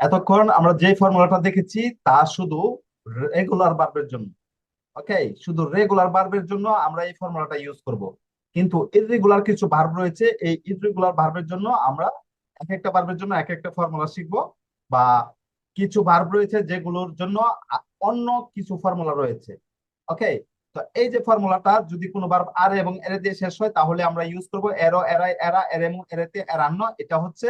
এতক্ষণ আমরা যে ফর্মুলাটা দেখেছি, তা শুধু রেগুলার বার্বের জন্য। ওকে শুধু রেগুলার বার্বের জন্য আমরা এই ফর্মুলাটা ইউজ করব। কিন্তু ইররেগুলার কিছু ভার্ব রয়েছে, এই ইররেগুলার ভার্বের জন্য আমরা এক একটা ভার্বের জন্য এক একটা ফর্মুলা শিখব বা কিছু ভার্ব রয়েছে যেগুলোর জন্য অন্য কিছু ফর্মুলা রয়েছে। ওকে তো এই যে ফর্মুলাটা যদি কোনো ভার্ব আর এবং এরে দিয়ে শেষ হয়, তাহলে আমরা ইউজ করব এরো এরাই এরা এরেমু এরেতে এরান্ন এটা হচ্ছে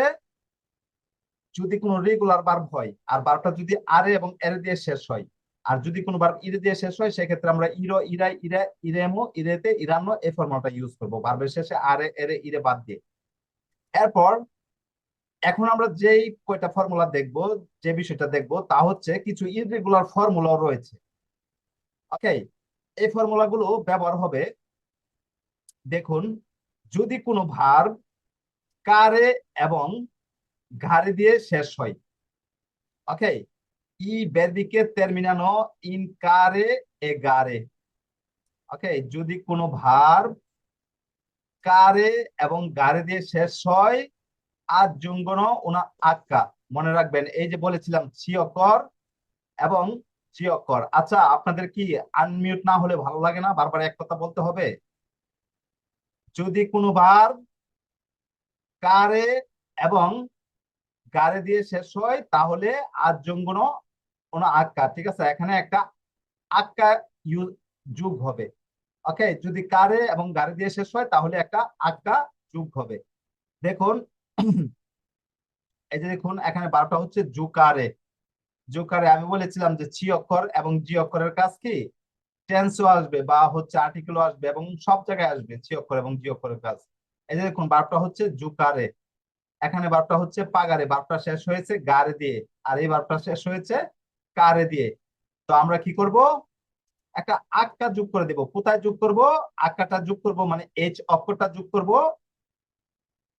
যদি কোনো রেগুলার বার্ব হয়, আর বার্বটা যদি আরে এবং এরে দিয়ে শেষ হয়, আর যদি কোনো ভার্ব ইরে দিয়ে শেষ হয়, সেক্ষেত্রে আমরা ইরো ইরাই ইরে ইরেমো ইরেতে ইরানো এই ফর্মুলাটা ইউজ করব। বার্বের শেষে আরে এরে ইরে বাদ দিয়ে। এরপর, এখন আমরা যেই কয়টা ফর্মুলা দেখব, যে বিষয়টা দেখব, তা হচ্ছে কিছু ইররেগুলার ফর্মুলাও রয়েছে। ওকে এই ফর্মুলাগুলো ব্যবহার হবে, দেখুন, যদি কোনো ভার্ব কারে এবং ঘাড়ে দিয়ে শেষ হয়। ওকে ই বেদিকে terminano in care e gare ওকে যদি কোনো ভার কারে এবং গারে দিয়ে শেষ হয়, আর জুঙ্গন ওনা আক্কা। মনে রাখবেন, এই যে বলেছিলাম চিয়কর এবং চিয়কর আচ্ছা আপনাদের কি আনমিউট না হলে ভালো লাগে না? বারবার এক কথা বলতে হবে। যদি কোনো ভার্ব কারে এবং গারে দিয়ে শেষ হয়, তাহলে আর জঙ্গন কোনো আক্কা ঠিক আছে? এখানে একটা আক্কা যুগ হবে। ওকে যদি কারে এবং গাড়ি দিয়ে শেষ হয়, তাহলে একটা আক্কা যুগ হবে। দেখুন, এই যে দেখুন, এখানে বারোটা হচ্ছে জুকারে। জুকারে আমি বলেছিলাম যে ছি অক্ষর এবং জি অক্ষরের কাজ কি? টেন্সও আসবে বা হচ্ছে আর্টিকেলও আসবে এবং সব জায়গায় আসবে ছি অক্ষর এবং জি অক্ষরের কাজ। এই যে দেখুন, বারোটা হচ্ছে জুকারে। এখানে বারটা হচ্ছে পাগারে। বারটা শেষ হয়েছে গারে দিয়ে। আর এই বারটা শেষ হয়েছে কারে দিয়ে। তো আমরা কি করব? একটা আক্কা যোগ করে দেব। কোথায় যোগ করব? আক্কাটা যোগ করব মানে এইচ অক্ষরটা যোগ করব।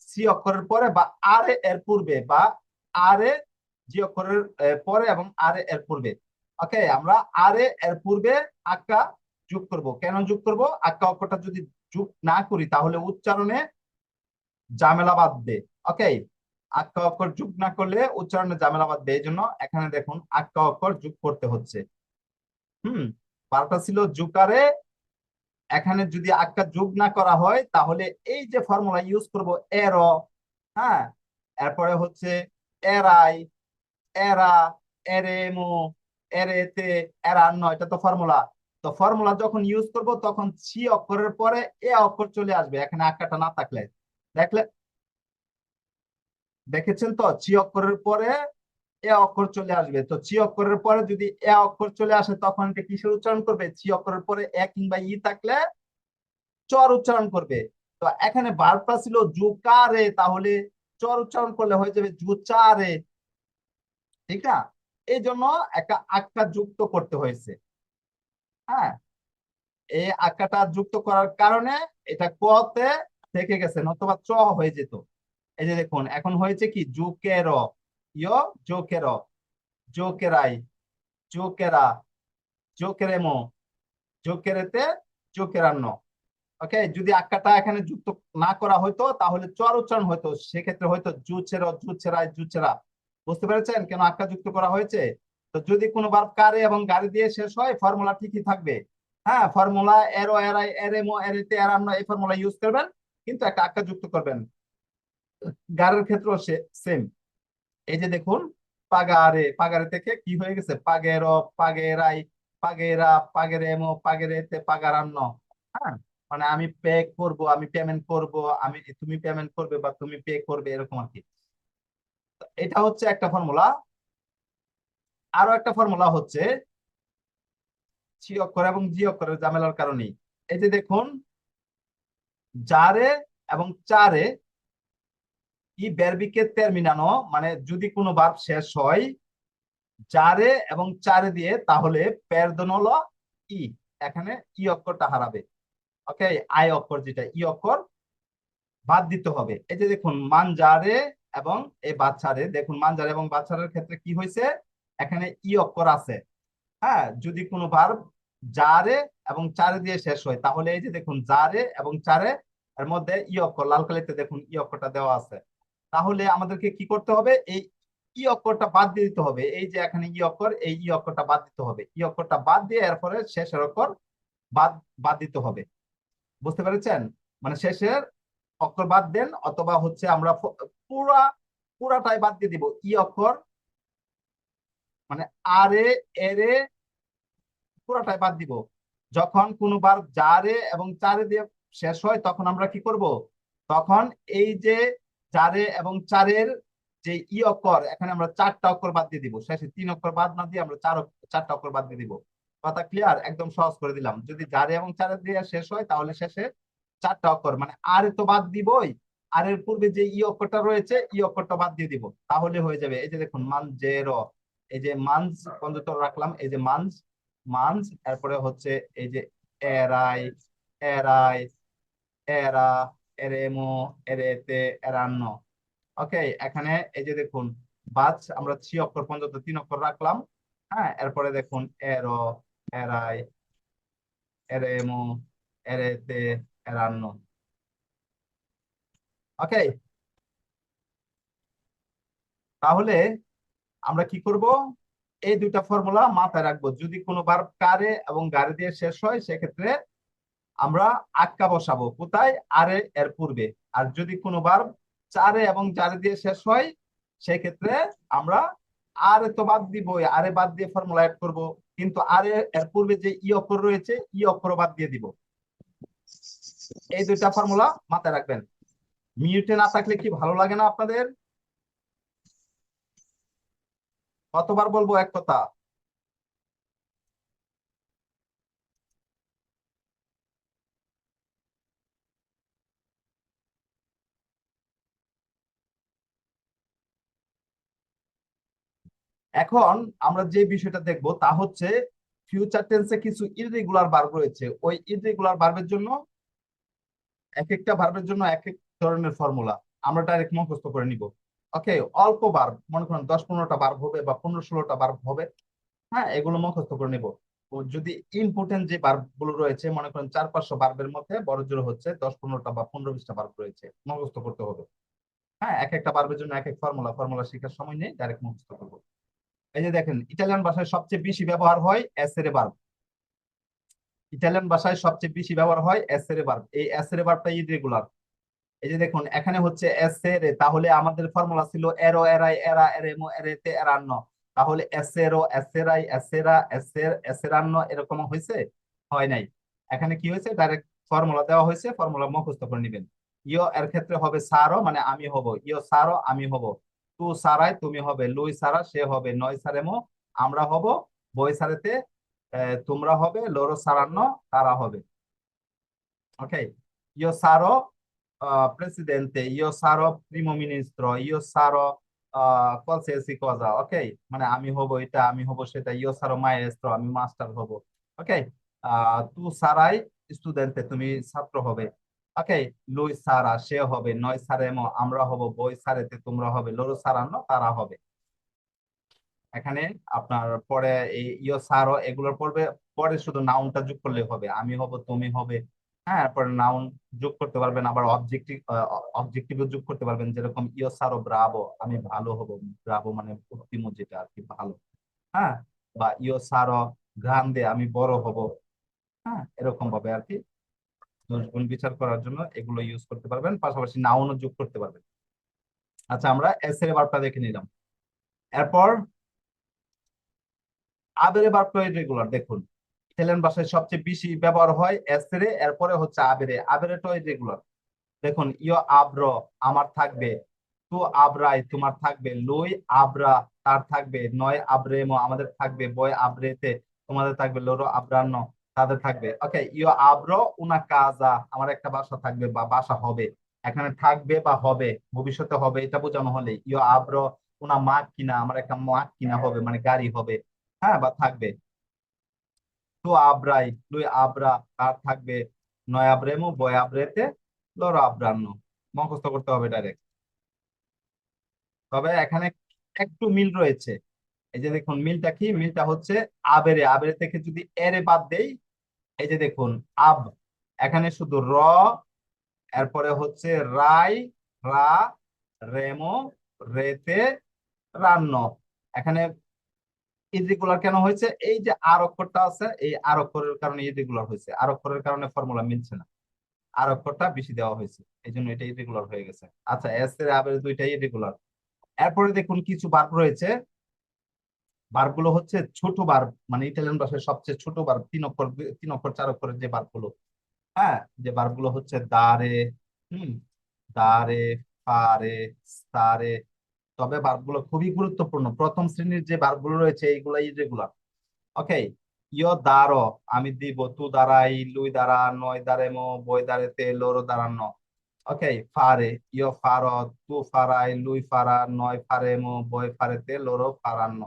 সি অক্ষরের পরে বা আর এর পূর্বে বা আর এ জি অক্ষরের পরে এবং আর এর পূর্বে। ওকে আমরা আর এর পূর্বে আক্কা যোগ করব। কেন যোগ করব? আক্কা অক্ষরটা যদি যোগ না করি তাহলে উচ্চারণে ঝামেলা বাঁধবে ওকে আক্কা অক্ষর যোগ না করলে উচ্চারণে ঝামেলা বাঁধবে এই জন্য এখানে দেখুন আক্কা অক্ষর যোগ করতে হচ্ছে। হুম? বারোটা ছিল জুকারে এখানে যদি আক্কা যোগ না করা হয়, তাহলে এই যে ফর্মুলা ইউজ করব, এর হ্যাঁ? এরপরে হচ্ছে এরাই, এরা, এরেমো, এরেতে এরান্ন এটা তো ফর্মুলা তো ফর্মুলা যখন ইউজ করব, তখন সি অক্ষরের পরে এ অক্ষর চলে আসবে, এখানে আক্কাটা না থাকলে। দেখলে? দেখেছেন তো? চি অক্ষরের পরে এ অক্ষর চলে আসবে। তো চি অক্ষরের পরে যদি এ অক্ষর চলে আসে, তখন এটা কিসের উচ্চারণ করবে? চি অক্ষরের পরে এ কিংবা ই থাকলে চর উচ্চারণ করবে। তো এখানে বার্তা ছিল জুকারে, তাহলে চর উচ্চারণ করলে হয়ে যাবে জুচারে। ঠিক না? এই জন্য একটা আক্কা যুক্ত করতে হয়েছে। হ্যাঁ? এই আক্কাটা যুক্ত করার কারণে এটা কতে থেকে গেছে, নতুবা চ হয়ে যেত। এই যে দেখুন, এখন হয়েছে কি? জুকের ইয় জোকের জোকেরাই জোকেরা জোকেরেমো জোকেরেতে জোকেরান্ন ওকে যদি আক্কাটা এখানে যুক্ত না করা হয়তো তাহলে চর উচ্চারণ হয়তো সেক্ষেত্রে হয়তো জুচের জুচেরাই জুচেরা বুঝতে পেরেছেন? কেন আক্কা যুক্ত করা হয়েছে? তো যদি কোনো বার কারে এবং গাড়ি দিয়ে শেষ হয়, ফর্মুলা ঠিকই থাকবে। হ্যাঁ ফর্মুলা এরো, এরাই, এরেমো, এরেতে, এরান্ন, এই ফর্মুলা ইউজ করবেন। কিন্তু একটা আক্কা যুক্ত করবেন। গারের ক্ষেত্রেও সেম এই যে দেখুন, পাগারে পাগারে থেকে কি হয়ে গেছে? পাগের পাগেরাই পাগেরা পাগেরেমো পাগেরেতে পাগারান্ন হ্যাঁ? মানে আমি পে করব, আমি পেমেন্ট করব, আমি, তুমি পেমেন্ট করবে বা তুমি পে করবে, এরকম আর কি। এটা হচ্ছে একটা ফর্মুলা আরও একটা ফর্মুলা হচ্ছে সি অক্ষর এবং জি অক্ষরের ঝামেলার কারণেই। এই যে দেখুন জারে এবং চারে ই বেরবিকে তেরমিনানো মানে যদি কোনো ভার্ব শেষ হয় জারে এবং চারে দিয়ে, তাহলে পেরদনল ই এখানে ই অক্ষরটা হারাবে। ওকে আই অক্ষর যেটা ই অক্ষর বাদ দিতে হবে। এই যে দেখুন মানজারে এবং এই বাচ্চারে, দেখুন মানজারে এবং বাচ্চারের ক্ষেত্রে কি হয়েছে এখানে ই অক্ষর আছে। হ্যাঁ যদি কোনো ভার্ব জারে এবং চারে দিয়ে শেষ হয়, তাহলে এই যে দেখুন জারে এবং চারে এর মধ্যে ই অক্ষর, লাল কালিতে দেখুন ই অক্ষরটা দেওয়া আছে। তাহলে আমাদেরকে কি করতে হবে? এই ই অক্ষরটা বাদ দিয়ে দিতে হবে। এই যে এখানে ই অক্ষর, এই ই অক্ষরটা বাদ দিতে হবে। ই অক্ষরটা বাদ দিয়ে এরপরে শেষের অক্ষর বাদ বাদ দিতে হবে। বুঝতে পেরেছেন? মানে শেষের অক্ষর বাদ দেন, অথবা হচ্ছে আমরা পুরা, পুরাটাই বাদ দিয়ে দিব। ই অক্ষর মানে আরে এরে পুরাটাই বাদ দিব। যখন কোনোবার জারে এবং চারে দিয়ে শেষ হয়, তখন আমরা কি করব? তখন এই যে চারে এবং চারের যে ই অক্ষর, এখানে আমরা চারটা অক্ষর বাদ দিয়ে দিব। শেষে তিন অক্ষর বাদ না দিয়ে আমরা চার চারটা অক্ষর বাদ দিয়ে দিব। কথা ক্লিয়ার একদম সহজ করে দিলাম। যদি জারে এবং চারে দিয়ে শেষ হয়, তাহলে শেষে চারটা অক্ষর মানে আরে তো বাদ দিবই, আর এর পূর্বে যে ই অক্ষরটা রয়েছে, ই অক্ষরটা বাদ দিয়ে দিব। তাহলে হয়ে যাবে, এই যে দেখুন, মান জের, এই যে মানস পর্যন্ত রাখলাম, এই যে মানস মানস এরপরে হচ্ছে এই যে এরাই এরাই এরা, এরেমো, এরেতে, এরান্ন। ওকে এখানে এই যে দেখুন বাজ আমরা থ্রি অক্ষর পর্যন্ত, তিন অক্ষর রাখলাম। হ্যাঁ এরপরে দেখুন, এরো, এরাই, এরেমো, এরেতে, এরান্ন। ওকে তাহলে আমরা কি করব? এই দুইটা ফর্মুলা মাথায় রাখব। যদি কোনো বার কারে এবং গাড়ি দিয়ে শেষ হয়, সেক্ষেত্রে আমরা আটকা বসাবো। কোথায়? আরে, এর পূর্বে। আর যদি কোনো বার চারে এবং চারে দিয়ে শেষ হয়, সেক্ষেত্রে আমরা আরে তো বাদ দিব আরে বাদ দিয়ে ফর্মুলা অ্যাড করব। কিন্তু আরে, এর পূর্বে যে ই অক্ষর রয়েছে, ই অক্ষর বাদ দিয়ে দিব। এই দুইটা ফর্মুলা মাথায় রাখবেন। মিউটে না থাকলে কি ভালো লাগে না আপনাদের? কতবার বলব এক কথা? এখন আমরা যে বিষয়টা দেখব তা হচ্ছে ফিউচার টেন্সে কিছু ইররেগুলার ভার্ব রয়েছে। ওই ইররেগুলার ভার্বের জন্য এক একটা ভার্বের জন্য এক এক ধরনের ফর্মুলা আমরা ডাইরেক্ট মুখস্থ করে নিব। ওকে অল্প ভার্ব মনে করেন দশ পনেরোটা ভার্ব হবে বা পনেরো ষোলোটা ভার্ব হবে। হ্যাঁ এগুলো মুখস্থ করে নিব। যদি ইম্পর্টেন্ট যে ভার্বগুলো রয়েছে, মনে করেন চার পাঁচশো ভার্বের মধ্যে বড় জোর হচ্ছে, দশ পনেরোটা বা পনেরো বিশটা ভার্ব রয়েছে, মুখস্থ করতে হবে। হ্যাঁ এক একটা ভার্বের জন্য এক এক ফর্মুলা ফর্মুলা শেখার সময় নেই ডাইরেক্ট মুখস্থ করব। এই যে দেখেন, ইটালিয়ান ভাষায় সবচেয়ে বেশি ব্যবহার হয় এসেরে ভার্ব ইটালিয়ান ভাষায় সবচেয়ে বেশি ব্যবহার হয় এসেরে ভার্ব এই এসেরে ভার্বটা ইরেগুলার এই যে দেখুন, এখানে হচ্ছে এসেরে তাহলে আমাদের ফর্মুলা ছিল এরো এরাই এরা এরেমো এরেতে এরান্ন তাহলে এসেরো এসেরাই এসেরা এসের এসেরান্ন এরকম হয়েছে? হয় নাই। এখানে কি হয়েছে? ডাইরেক্ট ফর্মুলা দেওয়া হয়েছে ফর্মুলা মুখস্থ করে নেবেন। ইও এর ক্ষেত্রে হবে সারো মানে আমি হব। ইও সারো, আমি হব। তু সারাই তুমি হবে লুই সারা সে হবে নয় সারেমো আমরা হব বই সারেতে তোমরা হবে লোরো সারান্ন তারা হবে। ওকে ইও সারো io sarò primo ministro, io sarò আহ, qualsiasi cosa, ওকে মানে আমি হব এটা আমি হব সেটা ইও সারো মাestro আমি মাস্টার হব ওকে তু সারাই স্টুডেন্টে তুমি ছাত্র হবে। ওকে, লুই সারা, সে হবে, নয় সারেমো আমরা হব, বই সারেতে তোমরা হবে, লোরো সারান্ন তারা হবে। এখানে আপনার পরে এই ইও সারো, এগুলোর পড়বে, পরে শুধু নাউনটা যোগ করলে হবে, আমি হব, তুমি হবে হ্যাঁ পরে নাউন যোগ করতে পারবেন, আবার অবজেক্টিভ অবজেক্টিভ যোগ করতে পারবেন, যেরকম ইও সারো, ব্রাভো, আমি ভালো হব, ব্রাভো মানে উত্তম যেটা আর কি, ভালো হ্যাঁ বা ইও সারো গ্রান্দে আমি বড় হব হ্যাঁ এরকম ভাবে আর কি গুণ বিচার করার জন্য এগুলো ইউজ করতে পারবেন, পাশাপাশি নাউনও যোগ করতে পারবেন। আচ্ছা আমরা এস এর ভার্বটা দেখে নিলাম। এরপর আবেরে ভার্বটা রেগুলার দেখুন। ইতালিয়ান ভাষায় সবচেয়ে বেশি ব্যবহার হয় এসরে এরপরে হচ্ছে আবেরে আবেরেটাও রেগুলার দেখুন ইয় আব্র, আমার থাকবে, তু আবরাই, তোমার থাকবে, লুই আবরা, তার থাকবে, নয় আব্রেমো, আমাদের থাকবে, বয় আব্রেতে, তোমাদের থাকবে, লোরো আব্রান্ন তাদের থাকবে। ওকে ইয় আব্র, উনা কাজা, আমার একটা বাসা থাকবে বা বাসা হবে। এখানে থাকবে বা হবে, ভবিষ্যতে হবে, এটা বোঝানো হলে। ইয় আব্র, উনা মাক কিনা, আমার একটা মাক কিনা হবে মানে গাড়ি হবে হ্যাঁ বা থাকবে। তো আব্রাই লুই আব্রা তার থাকবে নয় আব্রেমো, বয় আব্রেতে লড়ো আব্রান্ন মুখস্থ করতে হবে ডাইরেক্ট তবে এখানে একটু মিল রয়েছে। এই যে দেখুন, মিলটা কি? মিলটা হচ্ছে আবেরে। আবেরে থেকে যদি এরে বাদ দেই এই যে দেখুন, আব, এখানে শুধু র, এরপরে হচ্ছে রাই, রা, রেমো, রেতে, রান্ন। এখানে ইরেগুলার কেন হয়েছে? এই যে আর অক্ষরটা আছে, এই আর অক্ষরের কারণে ইরেগুলার হয়েছে। আর অক্ষরের কারণে ফর্মুলা মিলছে না। আর অক্ষরটা বেশি দেওয়া হয়েছে। এই জন্য এটা ইরেগুলার হয়ে গেছে। আচ্ছা এস এর আবের দুইটাই ইরেগুলার এরপরে দেখুন, কিছু বার্ব রয়েছে। বার্বগুলো হচ্ছে ছোট বার মানে ইটালিয়ান ভাষায় সবচেয়ে ছোট বার তিন অক্ষর তিন অক্ষর, চার অক্ষরের যে বার্বগুলো। হ্যাঁ? যে বার্বগুলো হচ্ছে দারে হুম? দারে ফারে স্তারে তবে বার্বগুলো খুবই গুরুত্বপূর্ণ। প্রথম শ্রেণির যে বার্বগুলো রয়েছে এইগুলো ইরেগুলার ওকে ইয় দারো আমি দিব, তু দাঁড়াই লুই দাঁড়া নয় দাঁড়েমো বই দাঁড়েতে লোরো দাঁড়ানো ওকে ফারে ইয় ফার তু ফারাই লুই ফারা নয় ফারেমো বই ফারেতে লোরো ফারান্ন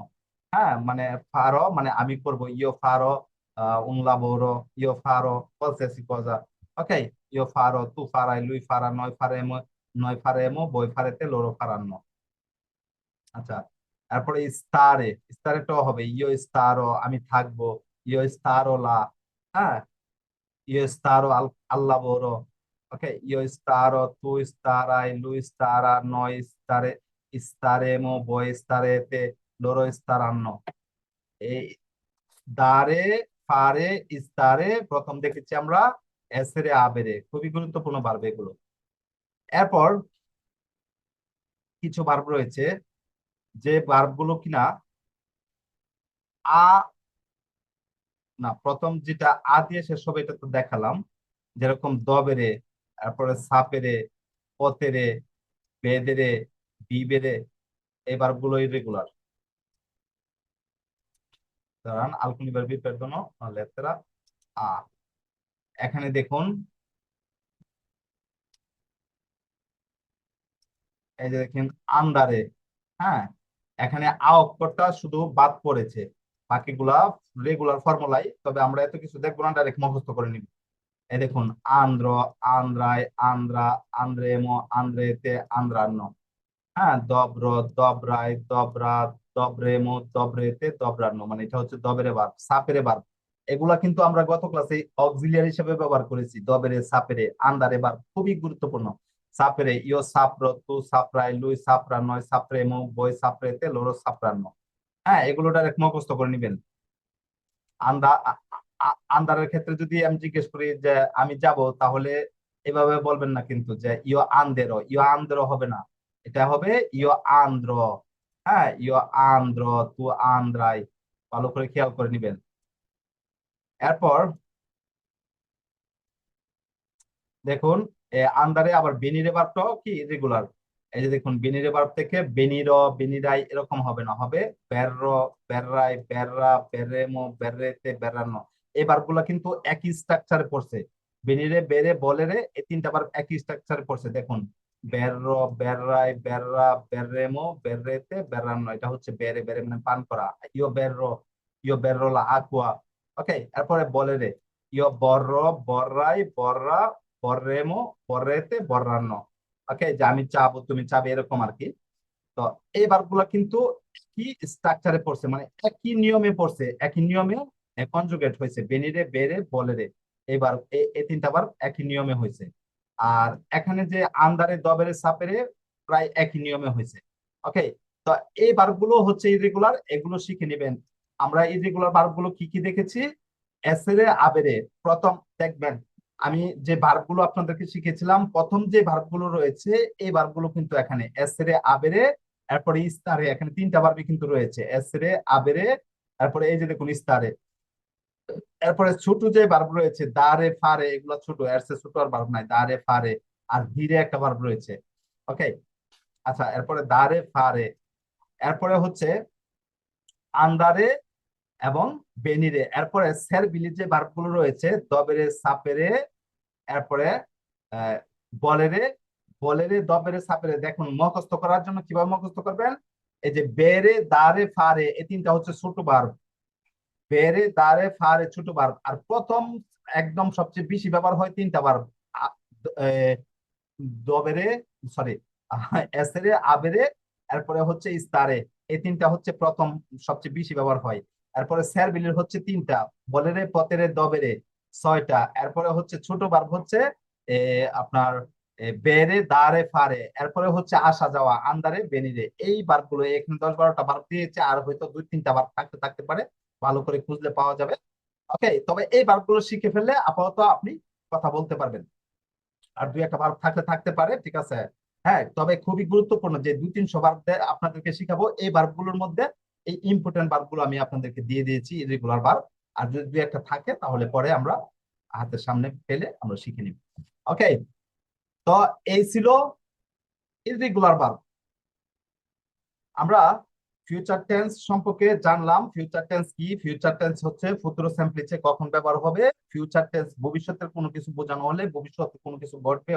হ্যাঁ মানে ফারো মানে আমি করব ইয় Faro un lavoro io farò qualsiasi cosa ok io farò tu farai lui farà noi faremo noi faremo voi farete loro faranno আচ্ছা তারপরে স্টারে স্টারেটাও হবে ইও স্টারো আমি থাকবো ইও স্টারো লা হ্যাঁ ইও স্টারো al lavoro ok io starò tu starai lui starà noi stare staremo voi starete loro staranno এই দারে ফারে, ইস্তারে, প্রথম দেখেছি আমরা, এসেরে, আবেরে। খুবই গুরুত্বপূর্ণ বার্ব এগুলো। এরপর কিছু বার্ব রয়েছে, যে বার্বগুলো কিনা, আ, না, প্রথম যেটা আ দিয়ে শেষ হবে, এটা তো দেখালাম। যেরকম দবেরে, তারপরে সাপেরে, পতেরে, বেদেরে, বিবেরে, এই বার্বগুলো ইরেগুলার দাঁড়ান alcuni verbi perdono la lettera A এখানে দেখুন, এই যে দেখেন, আন্দারে হ্যাঁ? এখানে আ অক্ষরটা শুধু বাদ পড়েছে, বাকিগুলা রেগুলার ফর্মুলাই তবে আমরা এত কিছু দেখব না ডাইরেক্ট মুখস্থ করে নিব। এই দেখুন, আন্দ্র, আন্দ্রায়, আন্দ্রা, আন্দ্রেমো, আন্দ্রেতে আন্দ্রান্ন হ্যাঁ? দব্র, দব্রায় দব্রা দব্রেমো দব্রেতে দব্রান্ন মানে এটা হচ্ছে দবেরে বার সাপেরে বার এগুলা কিন্তু আমরা গত ক্লাসে অক্সিলিয়ার হিসেবে ব্যবহার করেছি দবেরে সাপেরে আন্দারে বার খুবই গুরুত্বপূর্ণ। সাপেরে ইও সাপ্র, তু সাপ্রাই লুই সাপ্রা নয় সাপ্রেমো বই সাপ্রেতে লোরো, সাপ্রান্ন। হ্যাঁ এগুলো ডাইরেক্ট মুখস্থ করে নিবেন। আন্দা আন্দারের ক্ষেত্রে যদি আমি জিজ্ঞেস করি যে আমি যাব, তাহলে এভাবে বলবেন না কিন্তু যে ইও আন্দেরো, ইয় আন্দেরো হবে না। এটা হবে ইও আন্দ্র। হ্যাঁ ইও আন্দ্র তু আন্দ্রাই ভালো করে খেয়াল করে নিবেন। এরপর দেখুন আন্দারে আবার বেনিরে বারটাও কি? রেগুলার এই যে দেখুন বেনিরে বার থেকে বেনির বেনিরাই এরকম হবে না, হবে বের্র বেররাই বেররা বেরেমো বেররেতে বেরানো এই বারগুলা কিন্তু একই স্ট্রাকচারে পড়ছে। বেনিরে বেরে বলেরে এই তিনটা বার একই স্ট্রাকচারে পড়ছে। দেখুন বের্র বেররাই বেররা, বেররেমো, বেররেতে বেরানো এটা হচ্ছে বেরে বেরে মানে পান করা। ইও বের্র ইও বেররোলা, আকুয়া। ওকে, এরপরে বলেরে ইও বর্র বর্রাই বর্রা, বর্রেমো, বর্রেতে, বর্রান্ন। ওকে, যে আমি চাবো, তুমি চাবে, এরকম আর কি তো এই বারগুলো কিন্তু কি স্ট্রাকচারে পড়ছে মানে একই নিয়মে পড়ছে, একই নিয়মে কনজুগেট হয়েছে। বেনিরে, বেরে বলেরে এবার এই তিনটা বার একই নিয়মে হয়েছে। আর এখানে যে আন্দারে দবেরে, সাপেরে প্রায় একই নিয়মে হয়েছে। ওকে তো এই বারগুলো হচ্ছে ইরেগুলার এগুলো শিখে নেবেন। আমরা ইরেগুলার বারগুলো কি কি দেখেছি? এসেরে, আবেরে। প্রথম, দেখবেন, আমি যে ভার্বগুলো আপনাদেরকে শিখেছিলাম, প্রথম যে ভার্বগুলো রয়েছে, এই ভার্বগুলো কিন্তু এখানে, এসরে, আবেরে, এরপরে ইস্তারে, এখানে তিনটা ভার্বই কিন্তু রয়েছে। এসরে, আবেরে তারপরে এই যে দেখুন, ইস্তারে। এরপরে ছোট যে বার্ব রয়েছে দারে ফারে এগুলো ছোট, এর সে ছোট আর ভার্ব নাই। দারে ফারে আর ধীরে একটা বার্ব রয়েছে। ওকে আচ্ছা এরপরে দারে ফারে এরপরে হচ্ছে আন্দারে এবং বেনিরে এরপরে সের বিলি যে ভার্বগুলো রয়েছে দবেরে সাপেরে এরপরে বলেরে বলেরে দবেরে সাপেরে দেখুন, মুখস্থ করার জন্য কীভাবে মুখস্থ করবেন? এই যে বেরে দারে ফারে এই তিনটা হচ্ছে ছোট ভার্ব বেরে দারে ফারে ছোট ভার্ব আর প্রথম একদম সবচেয়ে বেশি ব্যবহার হয় তিনটা ভার্ব দবেরে সরি এসেরে, আবেরে, এরপরে হচ্ছে ইস্তারে। এই তিনটা হচ্ছে প্রথম সবচেয়ে বেশি ব্যবহার হয়। এরপরে স্যারবিলের হচ্ছে তিনটা, বলেরে, পতেরে, দবেরে ছয়টা। এরপরে হচ্ছে ছোট বার্ব হচ্ছে আপনার বেরে দারে ফারে এরপরে হচ্ছে আসা যাওয়া আন্দারে বেনিরে। এই বারগুলো এখানে দশ বারোটা বার দিয়েছে, আর হয়তো দুই তিনটা বার থাকতে থাকতে পারে। ভালো করে খুঁজলে পাওয়া যাবে। ওকে, তবে এই বারগুলো শিখে ফেললে আপাতত আপনি কথা বলতে পারবেন। আর দুই একটা বার থাকতে থাকতে পারে, ঠিক আছে? হ্যাঁ তবে খুবই গুরুত্বপূর্ণ যে দুই তিনশো বার আপনাদেরকে শিখাবো, এই বারগুলোর মধ্যে এই ইম্পর্টেন্ট বারগুলো আমি আপনাদেরকে দিয়ে দিয়েছি রেগুলার বার আর যদি দুই একটা থাকে, তাহলে পরে আমরা হাতের সামনে পেলে আমরা শিখে নিব। ওকে, তো এই ছিল ইরেগুলার বার আমরা ফিউচার টেন্স সম্পর্কে জানলাম। ফিউচার টেন্স কি? ফিউচার টেন্স হচ্ছে ফুতুরো সিম্পলিসে কখন ব্যবহার হবে? ফিউচার টেন্স ভবিষ্যতের কোনো কিছু বোঝানো হলে, ভবিষ্যতে কোনো কিছু ঘটবে,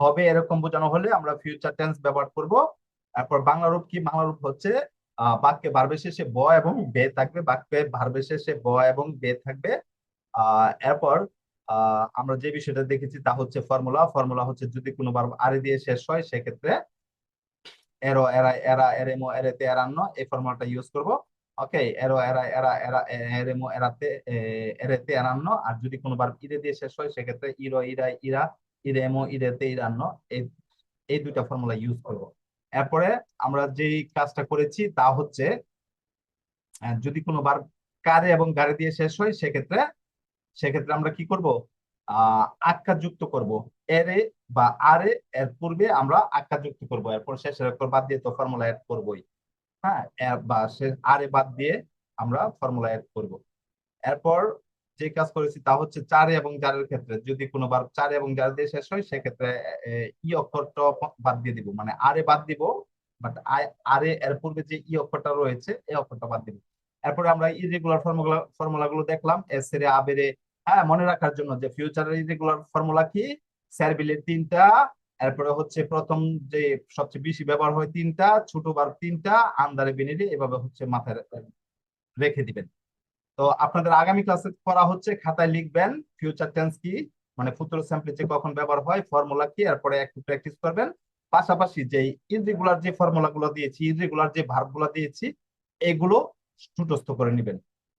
হবে এরকম বোঝানো হলে আমরা ফিউচার টেন্স ব্যবহার করব। তারপর বাংলা রূপ কি? বাংলা রূপ হচ্ছে বাক্যে ভার্বের শেষে ব এবং বে থাকবে। বাক্যে ভার্বের শেষে ব এবং বে থাকবে। আহ এরপর আমরা যে বিষয়টা দেখেছি তা হচ্ছে ফর্মুলা ফর্মুলা হচ্ছে যদি কোনো বার আরে দিয়ে শেষ হয়, সেক্ষেত্রে এরো এরা এরা এরেমো এরেতে এরান্ন এই ফর্মুলাটা ইউজ করব। ওকে এরো এরা এরা এরা এরেমো এরাতে এরেতে এরান্ন আর যদি কোনো বার ইরে দিয়ে শেষ হয়, সেক্ষেত্রে ইরো ইরা ইরা ইরেমো ইরেতে ইরান্ন এই এই দুইটা ফর্মুলা ইউজ করব। এরপরে আমরা যেই কাজটা করেছি তা হচ্ছে যদি কোনো বার কারে এবং গাড়ি দিয়ে শেষ হয়, সেক্ষেত্রে সেক্ষেত্রে আমরা কি করব? আহ আক্কা যুক্ত করব। এরে বা আরে এর পূর্বে আমরা আক্কা যুক্ত করব, এরপর শেষের অক্ষর বাদ দিয়ে তো ফর্মুলা অ্যাড করবোই। হ্যাঁ এ- বা আরে বাদ দিয়ে আমরা ফর্মুলা অ্যাড করব। এরপর যে কাজ করেছি তা হচ্ছে চারে এবং জারের ক্ষেত্রে। যদি কোনো বার চারে এবং জার দিয়ে শেষ হয়, সেক্ষেত্রে ই অক্ষরটা বাদ দিয়ে দিব। মানে আরে বাদ দিব বাট আরে এর পূর্বে যে ই অক্ষরটা রয়েছে এই অক্ষরটা বাদ দিব। এরপরে আমরা ইরেগুলার ফর্মুলা ফর্মুলা গুলো দেখলাম এস আবেরে হ্যাঁ মনে রাখার জন্য যে ফিউচারের ইরেগুলার ফর্মুলা কি? স্যারবিলের তিনটা, এরপরে হচ্ছে প্রথম যে সবচেয়ে বেশি ব্যবহার হয় তিনটা, ছোট বার তিনটা আন্দারে বেনিরে এভাবে হচ্ছে মাথায় রেখে দিবেন। তো আপনাদের আগামী ক্লাসে করা হচ্ছে, খাতায় লিখবেন ফিউচার টেন্স কি মানে ফুতুরো সিম্পলিসে কখন ব্যবহার হয় ফর্মুলা কি, এরপরে একটু প্র্যাকটিস করবেন। পাশাপাশি যে ইররেগুলার যে ফর্মুলা গুলো দিয়েছি ইররেগুলার যে ভার্বগুলো দিয়েছি, এগুলো সুটস্থ করে নেবেন।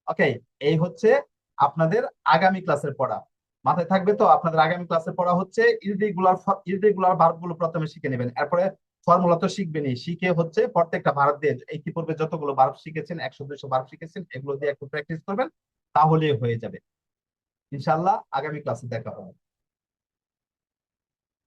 ওকে এই হচ্ছে আপনাদের আগামী ক্লাসের পড়া। মাথায় থাকবে তো? আপনাদের আগামী ক্লাসে পড়া হচ্ছে ইরেগুলার ইরেগুলার ভার্বগুলো প্রথমে শিখে নেবেন। এরপরে ফর্মুলা তো শিখবেনই। শিখে হচ্ছে প্রত্যেকটা ভার্ব দিয়ে। এই কি পূর্বে যতগুলো ভার্ব শিখেছেন, একশো, দুইশো ভার্ব শিখেছেন, এগুলো দিয়ে একটু প্র্যাকটিস করবেন তাহলে হয়ে যাবে। ইনশাল্লাহ আগামী ক্লাসে দেখা হবে।